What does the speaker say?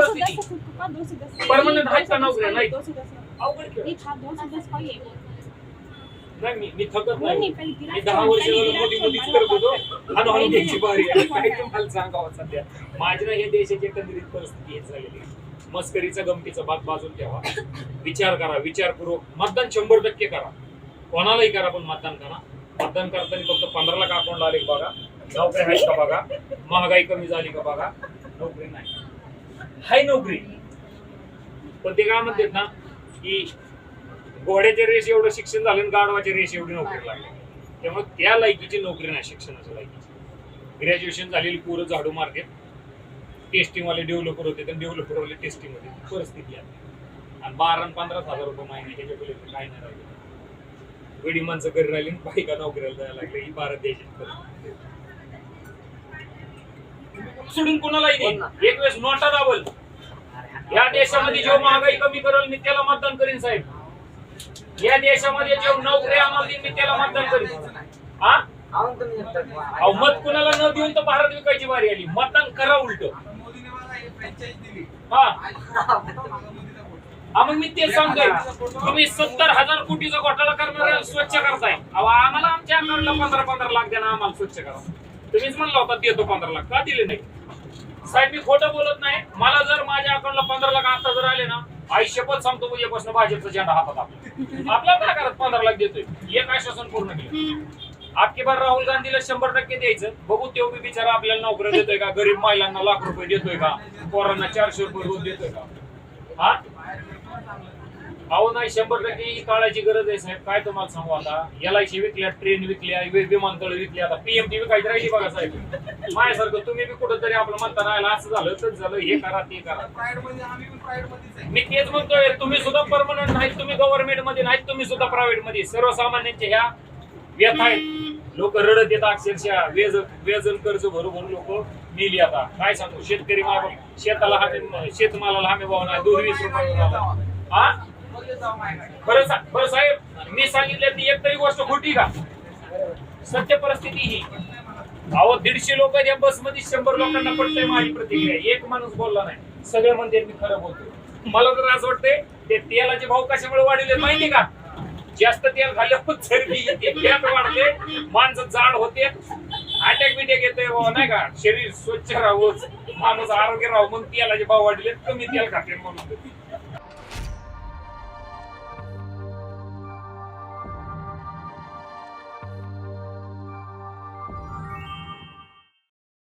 परिस्थिती आहेत का नोकऱ्या? नाही. अवघड खेळ. नहीं ही मी मी थकत नहीं. मी दहा वर्ष झालं मोठी मोठीच करत होतो हळू हळू घ्यायची बारी आहे. काय नहीं तुम्हाला सांगावं सध्या. माझ्या हे देशाची एकंदरीत परिस्थिती हेच झालेली आहे. मस्करीचा गमतीचा बात बाजून ठेवा. विचार करा. विचारपूर्वक मतदान शंभर टक्के करा. कोणालाही करा पण मतदान करा. मतदान करताना फक्त पंधरा लाख अकाउंटला आले का बघा. नोकरी आहेत का बघा. महागाई कमी झाली का बघा. नोकरी नाही. हाय नोकरी पण ते काय म्हणतात ना की घोड्याच्या रेस एवढं शिक्षण झालं आणि गाढवाच्या रेस एवढी नोकरी लागली. त्यामुळे त्या लायकीची नोकरी नाही शिक्षणाच्या लायकीची. ग्रॅज्युएशन झालेली पोरं झाडू मार्केट टेस्टिंगवाले डेव्हलपर होते तर डेव्हलपरवाले टेस्टिंग परिस्थिती आहे. आणि बारा आणि पंधराच हजार रुपये महिने त्याच्या पहिले काय नाही राहिलं. गडी माणसं घरी राहिली आणि बायका नोकरीला जायला लागले. ही भारत देशात सोडून कोणालाही नाही एक वेळेस नोटा दाबल. या देशामध्ये जेव्हा महागाई कमी करेल मी त्याला मतदान करीन साहेब. या देशामध्ये जेव्हा नोकरी आम्हाला देईन मी त्याला मतदान करीन. हा अहो मत कुणाला न देऊन तर भारत विकायची बारी आली. मतदान करा उलट. हा. हा मग मी ते सांगतोय. तुम्ही सत्तर हजार कोटीचा घोटाळा करणार स्वच्छ करताय. अहो आम्हाला आमच्या अकाउंटला पंधरा पंधरा लाख द्या ना आम्हाला स्वच्छ करा. तुम्हीच म्हणला होता देतो पंधरा लाख. का दिले नाही? साहेब मी खोटं बोलत नाही. मला जर माझ्या अकाउंटला पंधरा लाख आता जर आले ना आयुष्यपत सांगतो उद्यापासून भाजपचा झेंडा हातात आपला. आपल्या काय करत पंधरा लाख देतोय? एक आश्वासन पूर्ण केलं? आपकी बार राहुल गांधीला शंभर टक्के द्यायचं. बघू तेव्हा बी बिचारा आपल्याला नोकऱ्या देतोय का? गरीब महिलांना लाख रुपये देतोय का? पोरांना चारशे रुपये रोज देतोय का? हा? अहो नाही शंभर टक्के ही काळाची गरज आहे साहेब. काय तुम्हाला सांगू आता? एल आय सी विकल्या ट्रेन विकल्या वि- विमानतळ विकली आता पीएमटी विकायची राहिली बघा साहेब. माझ्यासारखं तुम्ही बी कुठंतरी आपलं म्हणता राहिला असं झालं तर झालं हे करा ते करा. मी तेच म्हणतोय तुम्ही सुद्धा परमनंट नाहीत तुम्ही गव्हर्नमेंटमध्ये नाहीत तुम्ही सुद्धा प्रायव्हेटमध्ये. सर्वसामान्यांच्या ह्या व्यथा आहेत. लोक रडत येतात अक्षरशः. व्याज व्याजन कर्ज भरू भरू लोक मिली आता. काय सांगू? शेतकरी माल शेताला हमी शेतमालाला हमी भाव नाही दूध वीस रुपये भाव. हा खरं बरं साहेब मी सांगितलं ती एक तरी गोष्ट खोटी का? सत्य परिस्थिती ही. अहो दीडशे लोक या बसमध्ये शंभर लोकांना पडतंय माझी प्रतिक्रिया. एक माणूस बोलला नाही. सगळे म्हणते मी खरं बोलतो मला तर असं वाटतंय ते तेलाचे भाव कशामुळे वाढले माहिती का? जास्त तेल खाल्ल्यावर चरबी येते फॅट वाढते माणसं जाड होते अटॅक बिटॅक येते बुवा, नाही का? शरीर स्वच्छ राहावं माणूस आरोग्य राहावं म्हणून तेलाचे भाव वाढले कमी तेल खाते म्हणून.